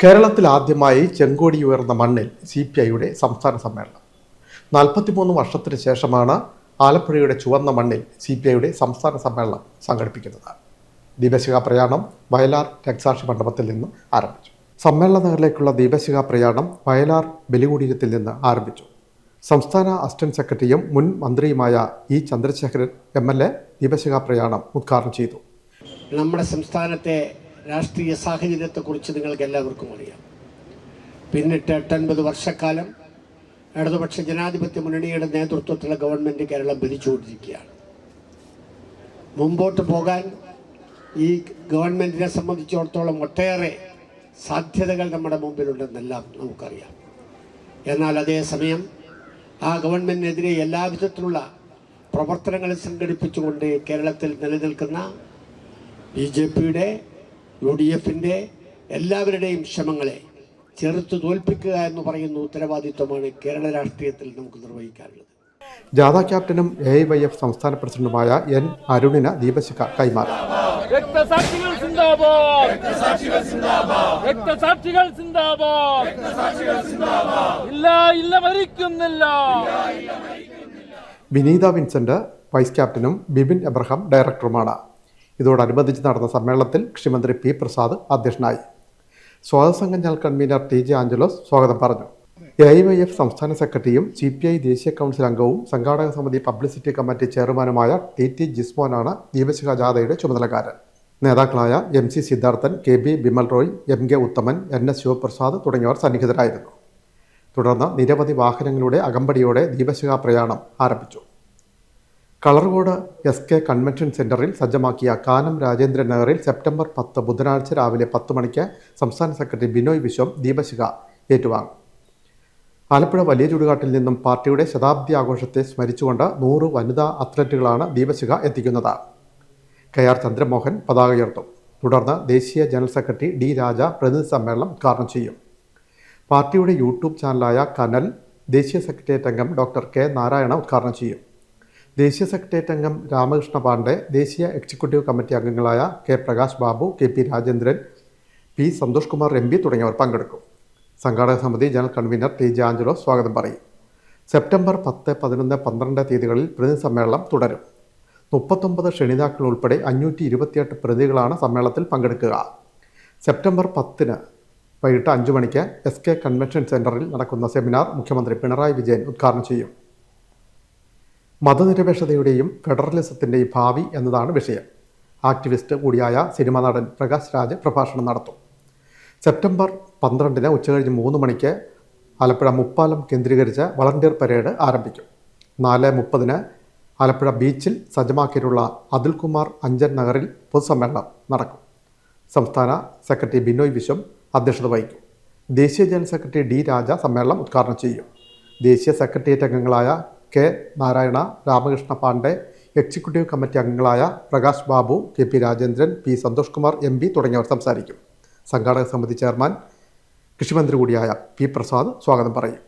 കേരളത്തിൽ ആദ്യമായി ചെങ്കോടി ഉയർന്ന മണ്ണിൽ സി പി ഐയുടെ സംസ്ഥാന സമ്മേളനം. നാൽപ്പത്തിമൂന്ന് വർഷത്തിന് ശേഷമാണ് ആലപ്പുഴയുടെ ചുവന്ന മണ്ണിൽ സി പി ഐയുടെ സംസ്ഥാന സമ്മേളനം സംഘടിപ്പിക്കുന്നത്. ദീപശിഖ പ്രയാണം വയലാർ രക്സാക്ഷി മണ്ഡപത്തിൽ നിന്ന് ആരംഭിച്ചു. സമ്മേളന നഗറിലേക്കുള്ള ദീപശിഖ പ്രയാണം വയലാർ ബലികുടീരത്തിൽ നിന്ന് ആരംഭിച്ചു. സംസ്ഥാന അസിസ്റ്റന്റ് സെക്രട്ടറിയും മുൻ മന്ത്രിയുമായ E Chandrasekharan M L A ദീപശിഖ പ്രയാണം ഉദ്ഘാടനം ചെയ്തു. നമ്മുടെ സംസ്ഥാനത്തെ രാഷ്ട്രീയ സാഹചര്യത്തെക്കുറിച്ച് നിങ്ങൾക്ക് എല്ലാവർക്കും അറിയാം. പിന്നിട്ട് എട്ടൻപത് വർഷക്കാലം ഇടതുപക്ഷ ജനാധിപത്യ മുന്നണിയുടെ നേതൃത്വത്തിലുള്ള ഗവൺമെന്റ് കേരളം ഭരിച്ചുകൊണ്ടിരിക്കുകയാണ്. മുമ്പോട്ട് പോകാൻ ഈ ഗവൺമെന്റിനെ സംബന്ധിച്ചിടത്തോളം ഒട്ടേറെ സാധ്യതകൾ നമ്മുടെ മുമ്പിലുണ്ടെന്നെല്ലാം നമുക്കറിയാം. എന്നാൽ അതേസമയം ആ ഗവൺമെന്റിനെതിരെ എല്ലാവിധത്തിലുള്ള പ്രവർത്തനങ്ങൾ സംഘടിപ്പിച്ചുകൊണ്ട് കേരളത്തിൽ നിലനിൽക്കുന്ന ബി ജെ പിയുടെ യു ഡി എഫിന്റെ എല്ലാവരുടെയും ശ്രമങ്ങളെ ചെറുത്ത് തോൽപ്പിക്കുക എന്ന് പറയുന്ന ഉത്തരവാദിത്വമാണ് കേരള രാഷ്ട്രീയത്തിൽ നമുക്ക് നിർവഹിക്കാനുള്ളത്. ജാഥ ക്യാപ്റ്റനും എ ഐ വൈ എഫ് സംസ്ഥാന പ്രസിഡന്റുമായ എൻ അരുണിന് ദീപശിഖ കൈമാറി. രക്തസാക്ഷികൾ രക്തസാക്ഷികൾ ഇല്ല ഇല്ല മരിക്കുന്നില്ല. വിനീത വിൻസെന്റ് വൈസ് ക്യാപ്റ്റനും ബിബിൻ എബ്രഹാം ഡയറക്ടറുമാണ്. ഇതോടനുബന്ധിച്ച് നടന്ന സമ്മേളനത്തിൽ കൃഷിമന്ത്രി പി പ്രസാദ് അധ്യക്ഷനായി. സ്വാഗത സംഘം കൺവീനർ ടി ജെ ആഞ്ചലോസ് സ്വാഗതം പറഞ്ഞു. എ ഐ വൈ എഫ് സംസ്ഥാന സെക്രട്ടറിയും സി പി ഐ ദേശീയ കൗൺസിൽ അംഗവും സംഘാടക സമിതി പബ്ലിസിറ്റി കമ്മിറ്റി ചെയർമാനുമായ ടി ടി ജിസ്മോനാണ് ദീപശിഖ ജാഥയുടെ ചുമതലക്കാരൻ. നേതാക്കളായ M C Siddharthan K B Bimal Roy M K Uthaman N S Sivaprasad തുടങ്ങിയവർ സന്നിഹിതരായിരുന്നു. തുടർന്ന് നിരവധി വാഹനങ്ങളുടെ അകമ്പടിയോടെ ദീപശിഖ പ്രയാണം ആരംഭിച്ചു. കളർകോട് എസ് കെ കൺവെൻഷൻ സെന്ററിൽ സജ്ജമാക്കിയ കാനം രാജേന്ദ്രൻ നഗറിൽ സെപ്റ്റംബർ പത്ത് ബുധനാഴ്ച രാവിലെ പത്ത് മണിക്ക് സംസ്ഥാന സെക്രട്ടറി ബിനോയ് വിശ്വം ദീപശിഖ ഏറ്റുവാങ്ങും. ആലപ്പുഴ വലിയ ചുടുകാട്ടിൽ നിന്നും പാർട്ടിയുടെ ശതാബ്ദി ആഘോഷത്തെ സ്മരിച്ചുകൊണ്ട് നൂറ് വനിതാ അത്ലറ്റുകളാണ് ദീപശിഖ എത്തിക്കുന്നത്. കെ ആർ ചന്ദ്രമോഹൻ പതാക ഉയർത്തും. തുടർന്ന് ദേശീയ ജനറൽ സെക്രട്ടറി ഡി രാജ പ്രതിനിധി സമ്മേളനം ഉദ്ഘാടനം ചെയ്യും. പാർട്ടിയുടെ യൂട്യൂബ് ചാനലായ കനൽ ദേശീയ സെക്രട്ടേറിയറ്റ് അംഗം ഡോക്ടർ കെ നാരായണ ഉദ്ഘാടനം ചെയ്യും. ദേശീയ സെക്രട്ടേറിയറ്റ് അംഗം രാമകൃഷ്ണ പാണ്ഡെ ദേശീയ എക്സിക്യൂട്ടീവ് കമ്മിറ്റി അംഗങ്ങളായ K Prakash Babu K P Rajendran P Santhosh Kumar M P തുടങ്ങിയവർ പങ്കെടുക്കും. സംഘാടക സമിതി general convener T J Angelo സ്വാഗതം പറയും. സെപ്റ്റംബർ പത്ത് പതിനൊന്ന് പന്ത്രണ്ട് തീയതികളിൽ പ്രതിനിധി സമ്മേളനം തുടരും. മുപ്പത്തൊമ്പത് ക്ഷണിതാക്കൾ ഉൾപ്പെടെ അഞ്ഞൂറ്റി ഇരുപത്തിയെട്ട് പ്രതികളാണ് സമ്മേളനത്തിൽ പങ്കെടുക്കുക. സെപ്റ്റംബർ പത്തിന് വൈകിട്ട് അഞ്ചു മണിക്ക് എസ് കെ കൺവെൻഷൻ സെന്ററിൽ നടക്കുന്ന സെമിനാർ മുഖ്യമന്ത്രി പിണറായി വിജയൻ ഉദ്ഘാടനം ചെയ്യും. മതനിരപേക്ഷതയുടെയും ഫെഡറലിസത്തിന്റെയും ഭാവി എന്നതാണ് വിഷയം. ആക്ടിവിസ്റ്റ് കൂടിയായ സിനിമാ നടൻ പ്രകാശ് രാജ് പ്രഭാഷണം നടത്തും. സെപ്റ്റംബർ പന്ത്രണ്ടിന് ഉച്ചകഴിഞ്ഞ് മൂന്ന് മണിക്ക് ആലപ്പുഴ മുപ്പാലം കേന്ദ്രീകരിച്ച് വളണ്ടിയർ പരേഡ് ആരംഭിക്കും. നാല് മുപ്പതിന് ആലപ്പുഴ ബീച്ചിൽ സജ്ജമാക്കിയിട്ടുള്ള അതുൽകുമാർ അഞ്ചൻ നഗറിൽ പൊതുസമ്മേളനം നടക്കും. സംസ്ഥാന സെക്രട്ടറി ബിനോയ് വിശ്വം അധ്യക്ഷത വഹിക്കും. ദേശീയ ജനറൽ സെക്രട്ടറി ഡി രാജ സമ്മേളനം ഉദ്ഘാടനം ചെയ്യും. ദേശീയ സെക്രട്ടേറിയറ്റ് അംഗങ്ങളായ K Narayana Ramakrishna Pande executive committee അംഗങ്ങളായ Prakash Babu K P Rajendran P Santhosh Kumar M P തുടങ്ങിയവർ സംസാരിക്കും. സംഘാടക സമിതി ചെയർമാൻ കൃഷിമന്ത്രി കൂടിയായ പി പ്രസാദ് സ്വാഗതം പറയും.